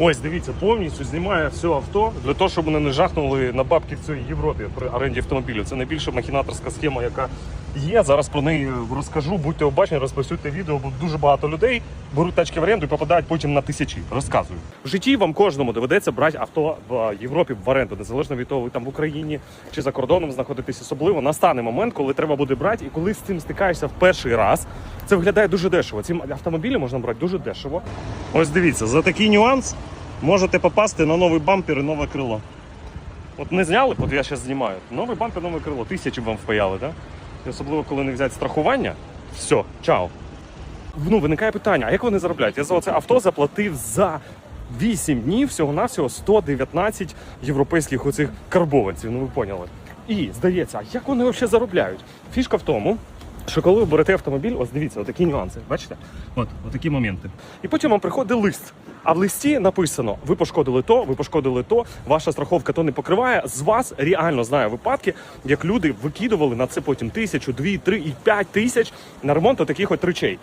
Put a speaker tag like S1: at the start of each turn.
S1: Ось, дивіться, повністю знімає все авто для того, щоб вони не жахнули на бабки в цій Європі при оренді автомобілів. Це найбільша махінаторська схема, яка є. Зараз про неї розкажу. Будьте обачні, розповсюдьте відео, бо дуже багато людей беруть тачки в оренду і попадають потім на тисячі. Розказую. В житті вам кожному доведеться брати авто в Європі в оренду, незалежно від того, ви там в Україні чи за кордоном знаходитесь особливо. Настане момент, коли треба буде брати, і коли з цим стикаєшся в перший раз, це виглядає дуже дешево. Ці автомобілі можна брати дуже дешево. Ось дивіться, за такий нюанс можете попасти на новий бампер і нове крило. От не зняли, от я зараз знімаю. Новий бампер, нове крило. Тисячу вам впаяли, так? І особливо, коли не взяти страхування, все, чао. Ну, виникає питання, а як вони заробляють? Я за це авто заплатив за 8 днів всього-навсього 119 європейських оцих карбованців, ну ви поняли. І здається, а як вони взагалі заробляють? Фішка в тому, що коли ви берете автомобіль, ось дивіться, отакі нюанси, бачите? От, отакі моменти. І потім вам приходить лист. А в листі написано: ви пошкодили то, ви пошкодили то, ваша страховка то не покриває. З вас реально знаю випадки, як люди викидували на це потім тисячу, дві, три і п'ять тисяч на ремонт таких от речей.